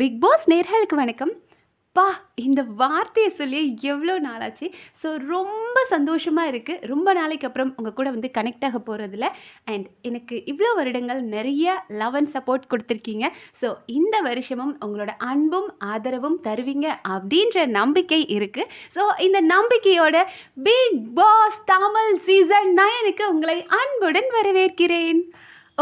Big pass நேர்களுக்கு வணக்கம். பா இந்த வார்த்தையை சொல்லி எவ்வளோ நாளாச்சு. ஸோ ரொம்ப சந்தோஷமாக இருக்குது ரொம்ப நாளைக்கு அப்புறம் உங்கள் கூட வந்து கனெக்ட் ஆக போகிறதுல அண்ட் எனக்கு இவ்வளோ வருடங்கள் நிறைய லவ் அண்ட் சப்போர்ட் கொடுத்துருக்கீங்க. ஸோ இந்த வருஷமும் உங்களோட அன்பும் ஆதரவும் தருவீங்க அப்படின்ற நம்பிக்கை இருக்குது ஸோ இந்த நம்பிக்கையோட பிக் பாஸ் தமிழ் சீசன் நயனுக்கு உங்களை அன்புடன் வரவேற்கிறேன்.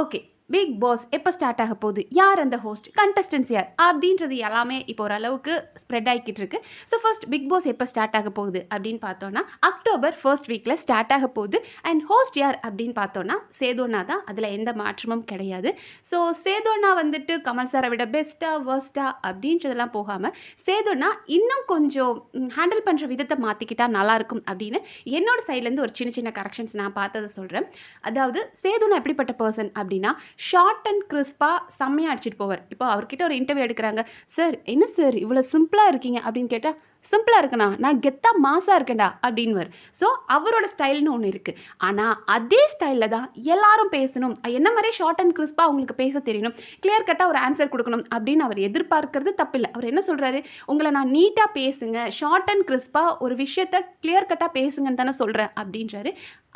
ஓகே பிக் பாஸ் எப்போ ஸ்டார்ட் ஆக போகுது? யார் அந்த ஹோஸ்ட் கண்டஸ்டன்ஸ் யார்? அப்படின்றது எல்லாமே இப்போ ஓரளவுக்கு ஸ்ப்ரெட் ஆகிக்கிட்டு இருக்கு. ஸோ ஃபர்ஸ்ட் பிக் பாஸ் எப்போ ஸ்டார்ட் ஆக போகுது அப்படின்னு பார்த்தோன்னா அக்டோபர் ஃபர்ஸ்ட் வீக்கில் ஸ்டார்ட் ஆக போகுது. அண்ட் ஹோஸ்ட் யார் அப்படின்னு பார்த்தோன்னா சேதோனா தான். அதில் எந்த மாற்றமும் கிடையாது. ஸோ சேதோனா வந்துட்டு கமல் சாரை விட பெஸ்ட்டா வேர்ஸ்டா அப்படின்றதெல்லாம் போகாமல் சேதோனா இன்னும் கொஞ்சம் ஹேண்டில் பண்ணுற விதத்தை மாற்றிக்கிட்டால் நல்லாயிருக்கும் அப்படின்னு என்னோட சைட்லேருந்து ஒரு சின்ன சின்ன கரெக்ஷன்ஸ் நான் பார்த்ததை சொல்கிறேன் அதாவது சேதோனா எப்படிப்பட்ட பர்சன் அப்படின்னா ஷார்ட் அண்ட் கிறிஸ்பாக செம்மையாக அடிச்சிட்டு போவார். இப்போ அவர்கிட்ட ஒரு இன்டர்வியூ எடுக்கிறாங்க. சார் என்ன சார் இவ்வளோ சிம்பிளாக இருக்கீங்க? அப்படின்னு கேட்டால் சிம்பிளாக இருக்கண்ணா நான் கெத்தாக மாசாக இருக்கேன்டா அப்படின்வர் ஸோ அவரோட ஸ்டைல்னு ஒன்று இருக்குது ஆனால் அதே ஸ்டைலில் தான் எல்லாரும் பேசணும். என்ன மாதிரி ஷார்ட் அண்ட் கிறிஸ்பாக அவங்களுக்கு பேச தெரியணும்? கிளியர் கட்டாக ஒரு ஆன்சர் கொடுக்கணும் அப்படின்னு அவர் எதிர்பார்க்கறது தப்பில்லை. அவர் என்ன சொல்கிறாரு உங்களை நான் நீட்டாக பேசுங்க. ஷார்ட் அண்ட் கிறிஸ்பாக ஒரு விஷயத்த கிளியர் கட்டாக பேசுங்கன்னு தானே சொல்கிறேன் அப்படின்றாரு.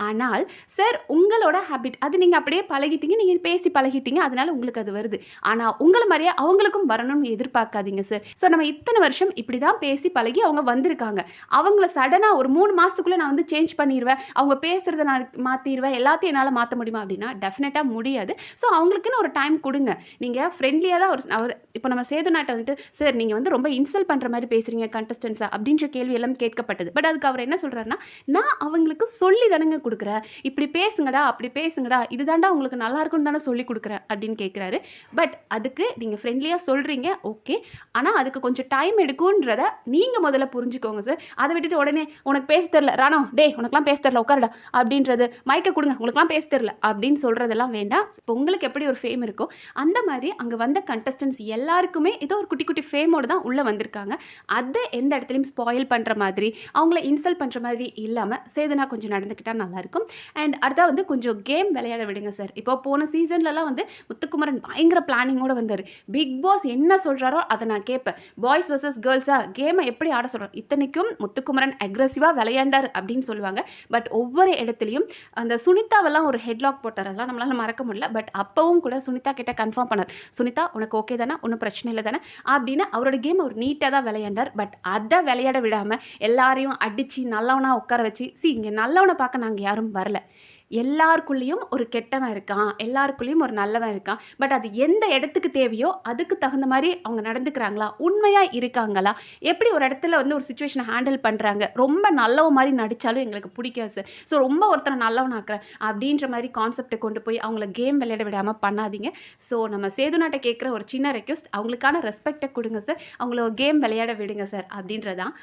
ஆனால் சார் உங்களோட ஹேபிட் அது நீங்கள் அப்படியே பழகிட்டீங்க நீங்கள் பேசி பழகிட்டீங்க அதனால உங்களுக்கு அது வருது. ஆனால் உங்களை மாதிரியே அவங்களுக்கும் வரணும்னு எதிர்பார்க்காதீங்க சார் ஸோ நம்ம இத்தனை வருஷம் இப்படி தான் பேசி பழகி அவங்க வந்திருக்காங்க. அவங்கள சடனாக ஒரு மூணு மாதத்துக்குள்ளே நான் வந்து சேஞ்ச் பண்ணிடுவேன் அவங்க பேசுகிறத நான் மாற்றிடுவேன் எல்லாத்தையும் என்னால் மாற்ற முடியுமா அப்படின்னா டெஃபினட்டாக முடியாது. ஸோ அவங்களுக்குன்னு ஒரு டைம் கொடுங்க. நீங்கள் ஃப்ரெண்ட்லியாக தான் ஒரு அவர் இப்போ நம்ம சேது நாட்டை வந்துட்டு சார் நீங்கள் வந்து ரொம்ப இன்சல்ட் பண்ணுற மாதிரி பேசுகிறீங்க கண்டஸ்டன்ஸாக அப்படின்ற கேள்வி எல்லாம் கேட்கப்பட்டது. பட் அதுக்கு அவர் என்ன சொல்கிறாருன்னா நான் அவங்களுக்கு சொல்லி தானங்க கொடுக்குற? இப்படி பேசுங்கடா அப்படி பேசுங்கடா இதுதாண்டா உங்களுக்கு நல்லா இருக்கும்னு தானே சொல்லி கொடுக்குறேன் அப்படின்னு கேட்குறாரு. பட் அதுக்கு நீங்கள் ஃப்ரெண்ட்லியாக சொல்கிறீங்க ஓகே ஆனால் அதுக்கு கொஞ்சம் டைம் எடுக்கும்ன்றத நீங்கள் முதல்ல புரிஞ்சுக்கோங்க சார் அதை விட்டுட்டு உடனே உனக்கு பேச தெரில ராணோ டேய் உனக்குலாம் பேச தெரில உட்காருடா. அப்படின்றது மைக்கை கொடுங்க உங்களுக்குலாம் பேச தெரில அப்படின்னு சொல்கிறதெல்லாம் வேண்டாம். இப்போ உங்களுக்கு எப்படி ஒரு ஃபேம் இருக்கோ அந்த மாதிரி அங்கே வந்த கண்டஸ்டன்ஸ் எல்லாருக்குமே ஏதோ ஒரு குட்டி குட்டி ஃபேமோடு தான் உள்ளே வந்திருக்காங்க. அதை எந்த இடத்துலையும் ஸ்பாயில் பண்ணுற மாதிரி அவங்கள இன்சல்ட் பண்ணுற மாதிரி இல்லாமல் சேதனா கொஞ்சம் நடந்துக்கிட்டால் நல்லாயிருக்கும் அண்ட் அடுத்தா வந்து கொஞ்சம் கேம் விளையாட விடுங்க சார் இப்போ போன சீசன்லலாம் வந்து முத்துக்குமரன் பயங்கர பிளானிங்கோட வந்தார். பிக் பாஸ் என்ன சொல்கிறாரோ அதை நான் கேட்பேன். பாய்ஸ் வர்சஸ் கேர்ள்ஸாக கேமை எப்படி ஆட சொல்கிறோம் இத்தனைக்கும் முத்துக்குமரன் அக்ரெசிவாக விளையாண்டார் அப்படின்னு சொல்லுவாங்க. பட் ஒவ்வொரு இடத்துலையும் அந்த சுனிதாவெல்லாம் ஒரு ஹெட்லாக் போட்டார். அதெல்லாம் நம்மளால மறக்க முடியல. பட் அப்பவும் கூட சுனிதா கிட்ட கன்ஃபார்ம் பண்ணார். சுனிதா உனக்கு ஓகே தானே? ஒன்றும் பிரச்சனை இல்லை தானே? அப்படின்னு அவரோட கேம் அவர் நீட்டாக தான் விளையாண்டார். பட் அதை விளையாட விடாமல் எல்லாரையும் அடித்து நல்லவனாக உட்கார வச்சு சி இங்கே நல்லவனை பார்க்க நாங்கள் யாரும் வரல. எல்லாருக்குள்ளேயும் ஒரு கெட்டவன் இருக்கான். எல்லாருக்குள்ளேயும் ஒரு நல்லவன் இருக்கான். பட் அது எந்த இடத்துக்கு தேவையோ அதுக்கு தகுந்த மாதிரி அவங்க நடந்துக்கிறாங்களா? உண்மையாக இருக்காங்களா? எப்படி ஒரு இடத்துல வந்து ஒரு சுச்சுவேஷனை ஹேண்டில் பண்ணுறாங்க ரொம்ப நல்லவ மாதிரி நடித்தாலும் எங்களுக்கு பிடிக்காது சார் ஸோ ரொம்ப ஒருத்தரை நல்லவனாக்குறேன் அப்படின்ற மாதிரி கான்செப்டை கொண்டு போய் அவங்கள கேம் விளையாட விடாமல் பண்ணாதீங்க. ஸோ நம்ம சேது நாட்டை கேட்குற ஒரு சின்ன ரெக்வஸ்ட் அவங்களுக்கான ரெஸ்பெக்டை கொடுங்க சார் அவங்கள கேம் விளையாட விடுங்க சார் அப்படின்றதான்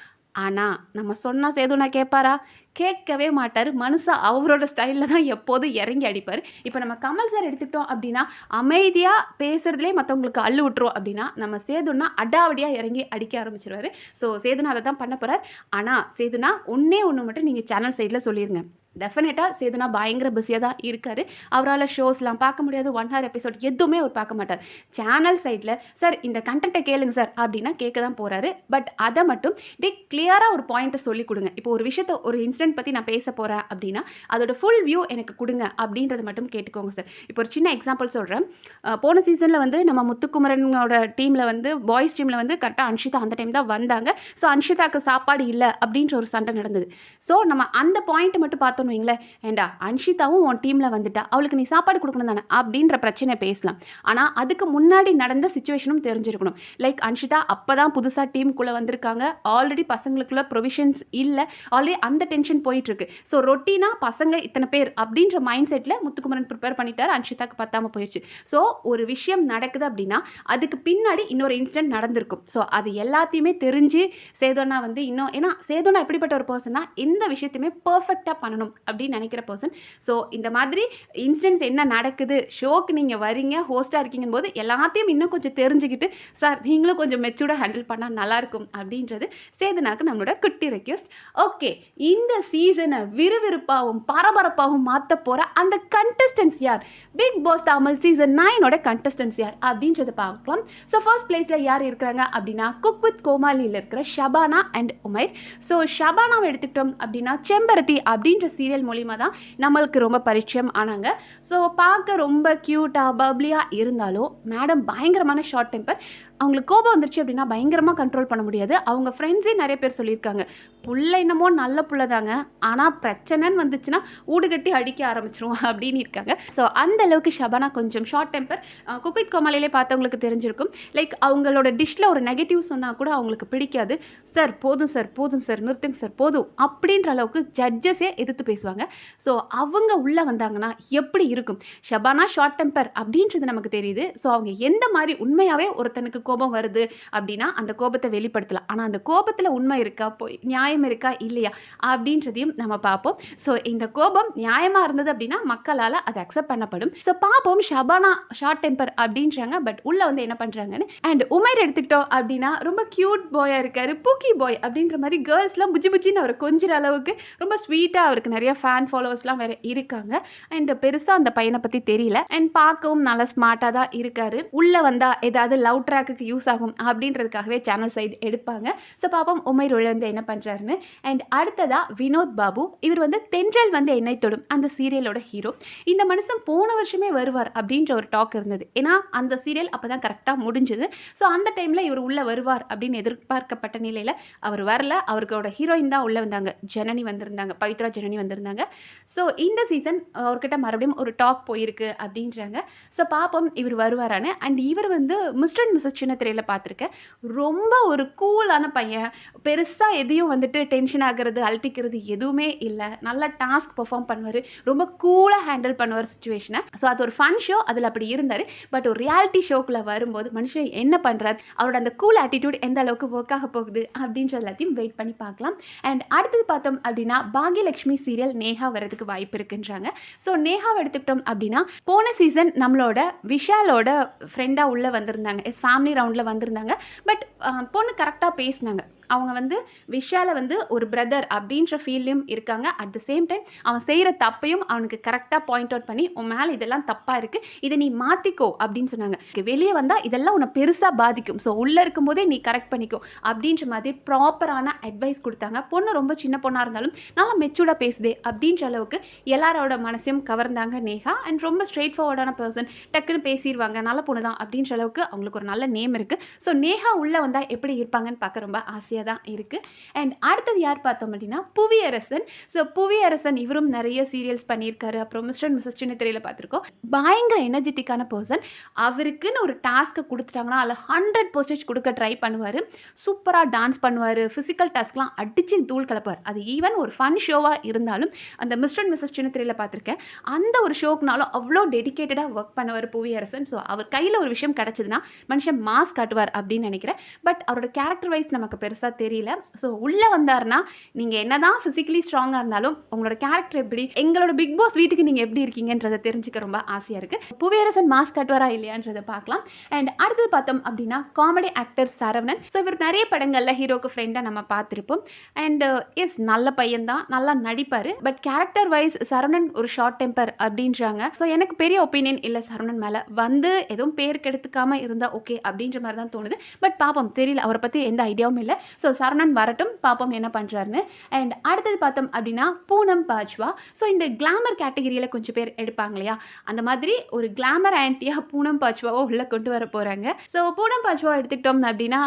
ஆனால் நம்ம சொன்னால் சேதுனா கேட்பாரா கேட்கவே மாட்டார். மனுஷா அவரோட ஸ்டைலில் தான் எப்போதும் இறங்கி அடிப்பார். இப்போ நம்ம கமல் சார் எடுத்துக்கிட்டோம் அப்படின்னா அமைதியாக பேசுகிறதுலே மற்றவங்களுக்கு அள்ளு விட்டுரும் அப்படின்னா நம்ம சேதுனா அடாவடியாக இறங்கி அடிக்க ஆரம்பிச்சிருவார். ஸோ சேதுனா அதை தான் பண்ண போகிறார் ஆனால் சேதுனா ஒன்றே ஒன்று மட்டும் நீங்கள் சேனல் சைடில் சொல்லிடுங்க டெஃபினட்டாக சேதுனா பயங்கர பிஸியாக தான் இருக்கார். அவரால் ஷோஸ்லாம் பார்க்க முடியாது. ஒன் ஹவர் எபிசோட் எதுவுமே அவர் பார்க்க மாட்டார். சேனல் சைடில் சார் இந்த கண்டென்ட்டை கேளுங்க சார் அப்படின்னா கேட்க தான் போகிறாரு பட் அதை மட்டும் டே கிளியராக ஒரு பாயிண்ட்டை சொல்லி கொடுங்க. இப்போ ஒரு விஷயத்த ஒரு இன்சிடென்ட் பற்றி நான் பேச போகிறேன் அப்படின்னா அதோட ஃபுல் வியூ எனக்கு கொடுங்க அப்படின்றத மட்டும் கேட்டுக்கோங்க சார் இப்போ ஒரு சின்ன எக்ஸாம்பிள் சொல்கிறேன் போன சீசனில் வந்து நம்ம முத்துக்குமரனோட டீமில் வந்து பாய்ஸ் டீமில் வந்து கரெக்டாக அன்ஷிதா அந்த டைம் தான் வந்தாங்க. ஸோ அன்ஷிதாக்கு சாப்பாடு இல்லை அப்படின்ற ஒரு சண்டை நடந்தது. ஸோ நம்ம அந்த பாயிண்ட்டை மட்டும் பார்த்தோம் பார்த்தோன்னு வைங்களேன். ஏண்டா அன்ஷிதாவும் உன் டீமில் வந்துட்டா அவளுக்கு நீ சாப்பாடு கொடுக்கணும் தானே அப்படின்ற பிரச்சனை பேசலாம். ஆனால் அதுக்கு முன்னாடி நடந்த சுச்சுவேஷனும் தெரிஞ்சிருக்கணும். லைக் அன்ஷிதா அப்போ தான் புதுசாக டீமுக்குள்ளே வந்திருக்காங்க. ஆல்ரெடி பசங்களுக்குள்ள ப்ரொவிஷன்ஸ் இல்லை. ஆல்ரெடி அந்த டென்ஷன் போயிட்டுருக்கு. ஸோ ரொட்டீனாக பசங்க இத்தனை பேர் அப்படின்ற மைண்ட் செட்டில் முத்துக்குமரன் ப்ரிப்பேர் பண்ணிட்டார். அன்ஷிதாக்கு பத்தாமல் போயிடுச்சு ஸோ ஒரு விஷயம் நடக்குது அப்படின்னா அதுக்கு பின்னாடி இன்னொரு இன்சிடென்ட் நடந்திருக்கும். ஸோ அது எல்லாத்தையுமே தெரிஞ்சு சேதோனா வந்து இன்னும் ஏன்னா சேதோனா எப்படிப்பட்ட ஒரு பர்சனா எந்த விஷயத்தையுமே பர்ஃபெக்டாக பண்ணணும். அப்படின்னு நினைக்கிற பர்சன் ஸோ இந்த மாதிரி இன்சிடென்ட்ஸ் என்ன நடக்குது? ஷோக்கு நீங்கள் வரீங்க ஹோஸ்ட்டாக இருக்கீங்கும் போது எல்லாத்தையும் இன்னும் கொஞ்சம் தெரிஞ்சுக்கிட்டு சார் நீங்களும் கொஞ்சம் மெச்சூர்டாக ஹேண்டில் பண்ணால் நல்லாயிருக்கும் அப்படின்றது சேதுனாக்கு நம்மளோட குட்டி ரெக்வஸ்ட் ஓகே இந்த சீசனை விறுவிறுப்பாகவும் பரபரப்பாகவும் மாற்ற போகிற அந்த கண்டஸ்டன்ஸ் யார்? பிக் பாஸ் தமிழ் சீசன் நைனோட கண்டஸ்டன்ஸ் யார்? அப்படின்றத பார்க்கலாம். ஸோ ஃபர்ஸ்ட் பிளேஸில் யார் இருக்கிறாங்க அப்படின்னா குக் வித் கோமாலியில் இருக்கிற ஷபானா அண்ட் உமைர் ஸோ ஷபானாவை எடுத்துக்கிட்டோம் அப்படின்னா செம்பருத்தி அப்படின்ற சீரியல் மூலிமா தான் நம்மளுக்கு ரொம்ப பரிச்சயம் ஆனாங்க. ஸோ பார்க்க ரொம்ப க்யூட்டாக பப்ளியாக இருந்தாலும் மேடம் பயங்கரமான ஷார்ட் டெம்பர் அவங்களுக்கு கோபம் வந்துருச்சு அப்படின்னா பயங்கரமாக கண்ட்ரோல் பண்ண முடியாது. அவங்க ஃப்ரெண்ட்ஸே நிறைய பேர் சொல்லியிருக்காங்க. புள்ள என்னமோ நல்ல புள்ள தாங்க ஆனால் பிரச்சனைன்னு வந்துச்சுன்னா ஊடு கட்டி அடிக்க ஆரம்பிச்சிருவோம் அப்படின்னு இருக்காங்க. ஸோ அந்த அளவுக்கு ஷபானா கொஞ்சம் ஷார்ட் டெம்பர் குக்வித் கோமாளிலே பார்த்தவங்களுக்கு தெரிஞ்சிருக்கும். லைக் அவங்களோட டிஷ்ஷில் ஒரு நெகட்டிவ் சொன்னால் கூட அவங்களுக்கு பிடிக்காது. சார் போதும் சார் போதும் சார் நிறுத்துங்க சார் போதும் அப்படின்ற அளவுக்கு ஜட்ஜஸே எதிர்த்து பேசுவாங்க. ஸோ அவங்க உள்ளே வந்தாங்கன்னா எப்படி இருக்கும்? ஷபானா ஷார்ட் டெம்பர் அப்படின்றது நமக்கு தெரியுது. ஸோ அவங்க எந்த மாதிரி உண்மையாகவே ஒருத்தனுக்கு கோபம் வருது அப்படின்னா அந்த கோபத்தை வெளிப்படுத்தலாம். ஆனால் அந்த கோபத்தில் உண்மை இருக்கா? போய் நியாயம் இருக்கா? இல்லையா? அப்படின்றதையும் நம்ம பார்ப்போம். ஸோ இந்த கோபம் நியாயமாக இருந்தது அப்படின்னா மக்களால் அது அக்செப்ட் பண்ணப்படும். ஸோ பார்ப்போம். ஷபானா ஷார்ட் டெம்பர் அப்படின்றாங்க. பட் உள்ளே வந்து என்ன பண்ணுறாங்கன்னு அண்ட் உமைர் எடுத்துக்கிட்டோம் அப்படின்னா ரொம்ப க்யூட் பாயாக இருக்காரு. பூக்கி பாய் அப்படின்ற மாதிரி கேர்ள்ஸ்லாம் புஜி புஜின்னு அவரை கொஞ்சிற அளவுக்கு ரொம்ப ஸ்வீட்டாக அவருக்கு நிறைய ஃபேன் ஃபாலோவர்ஸ்லாம் வேறு இருக்காங்க. அண்ட் பெருசாக அந்த பையனை பற்றி தெரியல. அண்ட் பார்க்கவும் நல்லா ஸ்மார்ட்டாக தான் இருக்காரு. உள்ளே வந்தால் ஏதாவது லவ் ட்ராக்குக்கு யூஸ் ஆகும் அப்படின்றதுக்காகவே சேனல் சைடு எடுப்பாங்க. ஸோ பாப்போம் உமை ரோல் வந்து என்ன பண்ணுறாருன்னு அண்ட் அடுத்ததா வினோத் பாபு. இவர் வந்து தென்றல் வந்து என்னை தொடும் அந்த சீரியலோட ஹீரோ இந்த மனுஷன் போன வருஷமே வருவார் அப்படின்ற ஒரு டாக் இருந்தது. ஏன்னா அந்த சீரியல் அப்போ தான் கரெக்டாக முடிஞ்சுது. ஸோ அந்த டைமில் இவர் உள்ளே வருவார் அப்படின்னு எதிர்பார்க்கப்பட்ட நிலையில் அவர் வரல. அவருக்கோட ஹீரோயின் தான் உள்ளே வந்தாங்க. ஜனனி வந்திருந்தாங்க. பவித்ரா ஜனனி வந்திருந்தாங்க. ஸோ இந்த சீசன் அவர்கிட்ட மறுபடியும் ஒரு டாக் போயிருக்கு அப்படின்றாங்க. ஸோ பாப்போம் இவர் வருவாரான்னு. அண்ட் இவர் வந்து மிஸ்டர் அண்ட் மிஸ்ஸஸ் சின்ன திரையில் பார்த்துருக்கேன். ரொம்ப ஒரு கூலான பையன். பெருசாக எதையும் வந்துட்டு டென்ஷன் ஆகிறது அழட்டிக்கிறது எதுவுமே இல்லை. நல்லா டாஸ்க் பெர்ஃபார்ம் பண்ணுவார். ரொம்ப கூலாக ஹேண்டில் பண்ணுவார் சுச்சுவேஷனை ஸோ அது ஒரு ஃபன் ஷோ அதில் அப்படி இருந்தார். பட் ஒரு ரியாலிட்டி ஷோக்குள்ளே வரும்போது மனுஷன் என்ன பண்ணுறாரு அவரோட அந்த கூல் ஆட்டிடியூட் எந்த அளவுக்கு ஒர்க் ஆக போகுது அப்படின்ற எல்லாத்தையும் வெயிட் பண்ணி பார்க்கலாம். அண்ட் அடுத்தது பார்த்தோம் அப்படின்னா பாகியலட்சுமி சீரியல் நேஹா வரதுக்கு வாய்ப்பு இருக்குன்றாங்க. ஸோ நேஹாவை எடுத்துக்கிட்டோம் அப்படின்னா போன சீசன் நம்மளோட விஷாலோட ஃப்ரெண்டாக உள்ளே வந்திருந்தாங்க. எஸ் ஃபேமிலி ரவுண்டில் வந்திருந்தாங்க. பட் பொண்ணு கரெக்டாக பேசினாங்க. அவங்க வந்து விஷால வந்து ஒரு பிரதர் அப்படின்ற ஃபீல்லையும் இருக்காங்க. அட் த சேம் டைம் அவன் செய்கிற தப்பையும் அவனுக்கு கரெக்டாக பாயிண்ட் அவுட் பண்ணி உன் மேலே இதெல்லாம் தப்பாக இருக்குது இதை நீ மாற்றிக்கோ அப்படின்னு சொன்னாங்க. வெளியே வந்தால் இதெல்லாம் உன்னை பெருசாக பாதிக்கும். ஸோ உள்ளே இருக்கும்போதே நீ கரெக்ட் பண்ணிக்கோ அப்படின்ற மாதிரி ப்ராப்பரான அட்வைஸ் கொடுத்தாங்க. பொண்ணு ரொம்ப சின்ன பொண்ணாக இருந்தாலும் நல்லா மெச்சூர்டாக பேசுதே அப்படின்ற அளவுக்கு எல்லாரோட மனசையும் கவர்ந்தாங்க நேகா. அண்ட் ரொம்ப ஸ்ட்ரெயிட் ஃபார்வர்டான பர்சன் டக்குன்னு பேசிடுவாங்க நல்ல பொண்ணு தான் அப்படின்ற அளவுக்கு அவங்களுக்கு ஒரு நல்ல நேம் இருக்குது ஸோ நேகா உள்ளே வந்தால் எப்படி இருப்பாங்கன்னு பார்க்க ரொம்ப ஆசையாக தான் இருக்குது அண்ட் அடுத்தது யார் பார்த்தோம் அப்படின்னா புவியரசன். ஸோ புவியரசன் இவரும் நிறைய சீரியல்ஸ் பண்ணியிருக்காரு. அப்புறம் மிஸ்டர் அண்ட் மிஸ்ஸஸ் சின்ன பார்த்துருக்கோம். பயங்கர எனர்ஜெட்டிக்கான பர்சன் அவருக்குன்னு ஒரு டாஸ்க்கை கொடுத்துட்டாங்கன்னா அதில் ஹண்ட்ரட் பர்சன்டேஜ் கொடுக்க ட்ரை பண்ணுவார். சூப்பராக டான்ஸ் பண்ணுவார். ஃபிசிக்கல் டாஸ்க்லாம் அடித்து தூள் கலப்பார். அது ஈவன் ஒரு ஃபன் ஷோவாக இருந்தாலும் அந்த மிஸ்டர் அண்ட் மிஸ்ஸஸ் சின்னத்திரையில் பார்த்துருக்கேன். அந்த ஒரு ஷோக்குனாலும் அவ்வளோ டெடிக்கேட்டடாக ஒர்க் பண்ணுவார் புவியரசன். ஸோ அவர் கையில் ஒரு விஷயம் கிடச்சிதுன்னா மனுஷன் மாஸ் காட்டுவார் அப்படின்னு நினைக்கிறேன். பட் அவரோட கேரக்டர் வைஸ் நமக்கு பெருசாக தெரியல. ஸோ உள்ளே வந்தாருன்னா நீங்கள் என்ன தான் ஃபிசிக்கலி ஸ்ட்ராங்காக இருந்தாலும் உங்களோட கேரக்டர் எப்படி எங்களோட பிக் பாஸ் வீட்டுக்கு நீங்கள் எப்படி இருக்கீங்கன்றதை தெரிஞ்சுக்க ரொம்ப ஆசையாக இருக்குது புவியரசன் மாஸ் கட்டுவாரா இல்லையான்றதை பார்க்கலாம். அண்ட் அடுத்தது பார்த்தோம் அப்படின்னா காமெடி ஆக்டர் சரவணன். ஸோ இவர் நிறைய படங்களில் ஹீரோக்கு ஃப்ரெண்டாக நம்ம பார்த்துருப்போம். அண்ட் எஸ் uh, நல்ல பையன்தான் நல்லா நடிப்பார். பட் கேரக்டர் வைஸ் சரவணன் ஒரு ஷார்ட் டெம்பர் அப்படின்றாங்க. ஸோ எனக்கு பெரிய ஒப்பீனியன் இல்லை சரவணன் மேலே. வந்து எதுவும் பேர் கெடுத்துக்காம இருந்தால் ஓகே அப்படின்ற மாதிரி தான் தோணுது. பட் பாப்போம் தெரியல. அவரை பற்றி எந்த ஐடியாவும் இல்லை. ஸோ சரவணன் வரட்டும் பார்ப்போம் என்ன பண்ணுறாருன்னு அண்ட் அடுத்தது பார்த்தோம் அப்படின்னா பூனம் பாஜ்வா. ஸோ இந்த கிளாமர் கேட்டகரியில் கொஞ்சம் பேர் எடுப்பாங்க இல்லையா? அந்த மாதிரி ஒரு கிளாமர் ஆன்ட்டியாக பூனம் பாஜ்வாவோ உள்ளே கொண்டு வர போகிறாங்க ஸோ பூனம் பாஜ்வா எடுத்துக்கிட்டோம் அப்படின்னா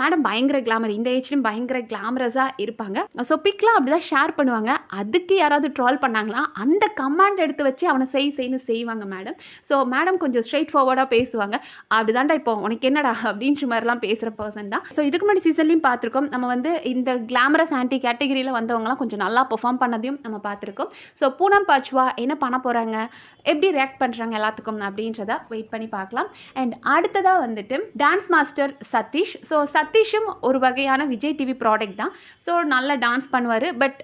மேடம் பயங்கர கிளாமர் இந்த ஏஜ்லையும் பயங்கர கிளாமரஸாக இருப்பாங்க. ஸோ பிக்லாம் அப்படி தான் ஷேர் பண்ணுவாங்க. அதுக்கு யாராவது ட்ரால் பண்ணாங்களா? அந்த கமாண்ட் எடுத்து வச்சு அவனை செய் செய்யணும் செய்வாங்க மேடம் ஸோ மேடம் கொஞ்சம் ஸ்ட்ரெயிட் ஃபார்வர்டாக பேசுவாங்க. அப்படிதான்டா இப்போ உனக்கு என்னடா அப்படின்ற மாதிரிலாம் பேசுகிற பர்சன் தான். ஸோ இதுக்கு முன்னாடி சீசன்லையும் பார்த்துருக்கோம். நம்ம வந்து இந்த கிளாமரஸ் ஆன்டி கேட்டகரியில் வந்தவங்கலாம் கொஞ்சம் நல்லா பெர்ஃபார்ம் பண்ணதையும் நம்ம பார்த்துருக்கோம். ஸோ பூனம் பாச்சுவா என்ன பண்ண போகிறாங்க எப்படி ரியாக்ட் பண்ணுறாங்க எல்லாத்துக்கும் அப்படின்றத வெயிட் பண்ணி பார்க்கலாம். அண்ட் அடுத்ததாக வந்துட்டு டான்ஸ் மாஸ்டர் சதீஷ். ஸோ சதீஷும் ஒரு வகையான விஜய் டிவி ப்ராடக்ட் தான். ஸோ நல்லா டான்ஸ் பண்ணுவார். பட்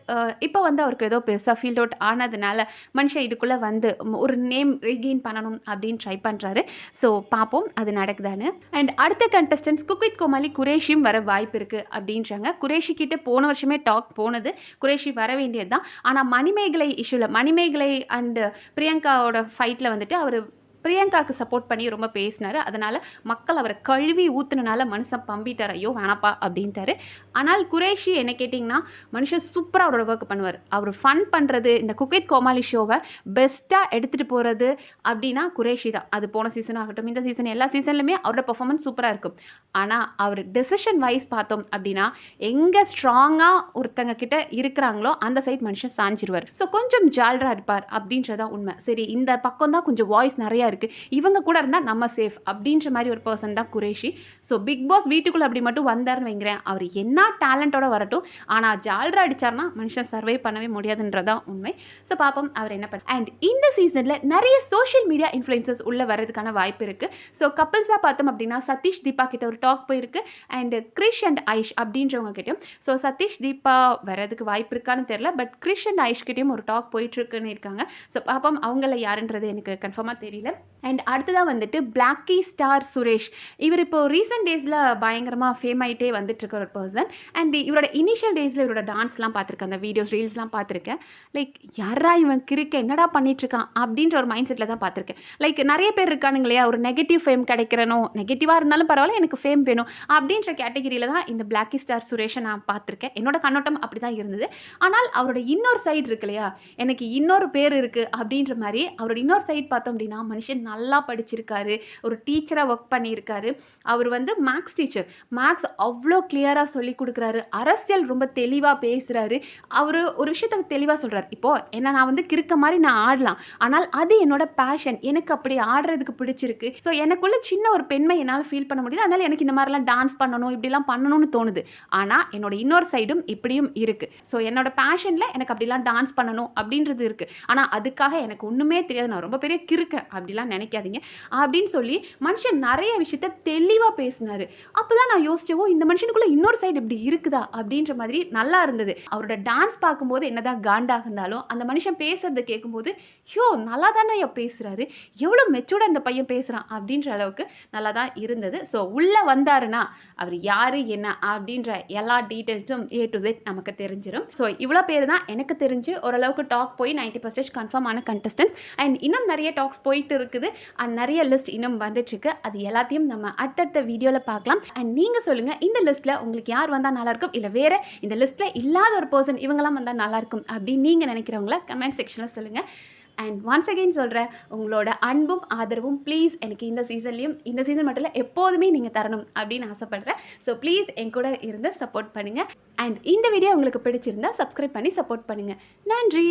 இப்போ வந்து அவருக்கு ஏதோ பெருசாக ஃபீல்ட் அவுட் ஆனதுனால மனுஷன் இதுக்குள்ளே வந்து ஒரு நேம் ரீகெயின் பண்ணணும் அப்படின்னு ட்ரை பண்ணுறாரு ஸோ பார்ப்போம் அது நடக்குதான்னு. அண்ட் அடுத்த கண்டஸ்டன்ஸ் குக்வித் கோமாளி குரேஷியும் வர வாய்ப்பு இருக்குது அப்படின்றாங்க. குரேஷி கிட்டே போன வருஷமே டாக் போனது. குரேஷி வர வேண்டியது தான் ஆனால் மணிமேகலை இஷ்யூவில் மணிமேகலை அண்ட் பிரியங்காவோட ஃபைட்டில் வந்துட்டு அவர் பிரியங்காவுக்கு சப்போர்ட் பண்ணி ரொம்ப பேசினார். அதனால் மக்கள் அவரை கழுவி ஊற்றுனனால மனுஷன் பம்பிட்டார். ஐயோ வேணாப்பா அப்படின்ட்டாரு. ஆனால் குரேஷி என்ன கேட்டிங்கன்னா மனுஷன் சூப்பராக அவரோட ஒர்க் பண்ணுவார். அவர் ஃபன் பண்ணுறது இந்த குக்கித் கோமாளி ஷோவை பெஸ்ட்டாக எடுத்துகிட்டு போகிறது அப்படின்னா குரேஷி தான். அது போன சீசன் ஆகட்டும் இந்த சீசன் எல்லா சீசன்லையுமே அவரோட பர்ஃபார்மன்ஸ் சூப்பராக இருக்கும். ஆனால் அவர் டெசிஷன் வைஸ் பார்த்தோம் அப்படின்னா எங்கே ஸ்ட்ராங்காக ஒருத்தங்க கிட்ட இருக்கிறாங்களோ அந்த சைட் மனுஷன் சாஞ்சிருவார். ஸோ கொஞ்சம் ஜால்ராக இருப்பார் அப்படின்றதான் உண்மை. சரி இந்த பக்கம் தான் கொஞ்சம் வாய்ஸ் நிறையா இருக்குது இவங்க கூட இருந்தால் நம்ம சேஃப் அப்படின்ற மாதிரி ஒரு பர்சன் தான் குரேஷி. ஸோ பிக் பாஸ் வீட்டுக்குள்ளே அப்படி மட்டும் வந்தார்னு வைங்கிறேன் அவர் என்ன டேலண்ட்டோட வரட்டும் ஆனால் ஜால்ரா அடித்தார்னா மனுஷன் சர்வை பண்ணவே முடியாதுன்றதான் உண்மை. ஸோ பார்ப்போம் அவர் என்ன பண்ண அண்ட் இந்த சீசனில் நிறைய சோஷியல் மீடியா இன்ஃப்ளூயன்சஸ் உள்ளே வர்றதுக்கான வாய்ப்பு இருக்குது ஸோ கப்பல்ஸாக பார்த்தோம் அப்படின்னா சதீஷ் தீபா கிட்ட ஒரு டாக் போயிருக்கு அண்ட் கிரிஷ் அண்ட் ஐஷ் அப்படின்றவங்க கிட்டயும். ஸோ சதீஷ் தீபா வர்றதுக்கு வாய்ப்பு இருக்கான்னு தெரில பட் கிரிஷ் அண்ட் ஐஷ் கிட்டயும் ஒரு டாக் போயிட்டுருக்குன்னு இருக்காங்க. ஸோ பாப்பம் அவங்கள யாருன்றது எனக்கு கன்ஃபார்மாக தெரியல. அண்ட் அடுத்ததாக வந்துட்டு பிளாக்கி ஸ்டார் சுரேஷ் இவர் இப்போ ரீசெண்ட் டேஸில் பயங்கரமாக ஃபேம் ஆகிட்டே வந்துட்டு ஒரு பர்சன் அண்ட் இவரோட இனிஷியல் டேஸில் இவரோட டான்ஸ்லாம் பார்த்துருக்கேன். அந்த வீடியோஸ் ரீல்ஸ்லாம் பார்த்துருக்கேன். லைக் யாரா இவன் கிறுக்க? என்னடா பண்ணிட்டு இருக்கான் அப்படின்ற ஒரு மைண்ட் செட்டில் தான் பார்த்துருக்கேன். லைக் நிறைய பேர் இருக்கானுங்க இல்லையா? ஒரு நெகட்டிவ் ஃபேம் கிடைக்கிறனும் நெகட்டிவாக இருந்தாலும் பரவாயில்ல எனக்கு ஃபேம் வேணும். அப்படின்ற கேட்டகிரியில் தான் இந்த பிளாக்கி ஸ்டார் சுரேஷை நான் பார்த்துருக்கேன். என்னோட கண்ணோட்டம் அப்படி தான் இருந்தது. ஆனால் அவரோட இன்னொரு சைடு இருக்கு இல்லையா? எனக்கு இன்னொரு பேர் இருக்குது அப்படின்ற மாதிரி அவரோட இன்னொரு சைடு பார்த்தோம் அப்படின்னா மனுஷன் நல்லா படிச்சிருக்காரு. ஒரு டீச்சராக ஒர்க் பண்ணியிருக்காரு. அவர் வந்து மேக்ஸ் டீச்சர் மேக்ஸ் அவ்வளோ கிளியராக சொல்லி கொடுக்குறாரு. அரசியல் ரொம்ப தெளிவாக பேசுகிறாரு அவர் ஒரு விஷயத்த தெளிவாக சொல்கிறார் இப்போது என்ன நான் வந்து கிறுக்க மாதிரி நான் ஆடலாம். ஆனால் அது என்னோட பேஷன் எனக்கு அப்படி ஆடுறதுக்கு பிடிச்சிருக்கு. ஸோ எனக்குள்ள சின்ன ஒரு பெண்மை என்னால் ஃபீல் பண்ண முடியுது. அதனால் எனக்கு இந்த மாதிரிலாம் டான்ஸ் பண்ணணும் இப்படிலாம் பண்ணணும்னு தோணுது. ஆனால் என்னோட இன்னொரு சைடும் இப்படியும் இருக்குது ஸோ என்னோட பேஷனில் எனக்கு அப்படிலாம் டான்ஸ் பண்ணணும் அப்படின்றது இருக்குது ஆனால் அதுக்காக எனக்கு ஒன்றுமே தெரியாது. நான் ரொம்ப பெரிய கிறுக்கேன். அப்படிலாம் நினைக்காதீங்க. அப்படின்னு சொல்லி மனுஷன் நிறைய விஷயத்த தெளிவாக பேசினாரு. அப்போ தான் நான் யோசிச்சவோ இந்த மனுஷனுக்குள்ள இன்னொரு சைடு இப்படி இருக்குதா? அப்படின்ற மாதிரி நல்லா இருந்தது. அவரோட டான்ஸ் பார்க்கும்போது என்னதான் காண்டாக இருந்தாலும் அந்த மனுஷன் பேசுறதை கேட்கும்போது யோ நல்லா தானே பேசுகிறாரு எவ்வளோ மெச்சூர்டாக இந்த பையன் பேசுகிறான் அப்படின்ற அளவுக்கு நல்லா தான் இருந்தது. ஸோ உள்ளே வந்தாருன்னா அவர் யார் என்ன அப்படின்ற எல்லா டீட்டெயில்ஸும் ஏ டு Z நமக்கு தெரிஞ்சிடும் ஸோ இவ்வளோ பேர் தான் எனக்கு தெரிஞ்சு ஓரளவுக்கு டாக் போய் நைன்டி பர்சன்டேஜ் கன்ஃபார்ம் ஆன கண்டஸ்டன்ஸ் அண்ட் இன்னும் நிறைய டாக்ஸ் போயிட்டு இருக்குது. அண்ட் நிறைய லிஸ்ட் இன்னும் வந்துட்டுருக்கு. அது எல்லாத்தையும் நம்ம அடுத்தடுத்த வீடியோவில் பார்க்கலாம். அண்ட் நீங்கள் சொல்லுங்கள் இந்த லிஸ்ட்டில் உங்களுக்கு யார் வந்தால் நல்லாயிருக்கும்? இல்லை வேறு இந்த லிஸ்ட்டில் இல்லாத ஒரு பர்சன் இவங்கெல்லாம் வந்தால் நல்லாயிருக்கும் அப்படின்னு நீங்கள் நினைக்கிறவங்கள கமெண்ட் செக்ஷனில் சொல்லுங்கள் அண்ட் ஒன்ஸ் அகெயின் சொல்கிறேன் உங்களோட அன்பும் ஆதரவும் ப்ளீஸ் எனக்கு இந்த சீசன்லேயும் இந்த சீசன் மட்டும் இல்லை எப்போதுமே நீங்கள் தரணும் அப்படின்னு ஆசைப்பட்றேன். ஸோ ப்ளீஸ் என் கூட இருந்து சப்போர்ட் பண்ணுங்கள் அண்ட் இந்த வீடியோ உங்களுக்கு பிடிச்சிருந்தா சப்ஸ்கிரைப் பண்ணி சப்போர்ட் பண்ணுங்கள் நன்றி!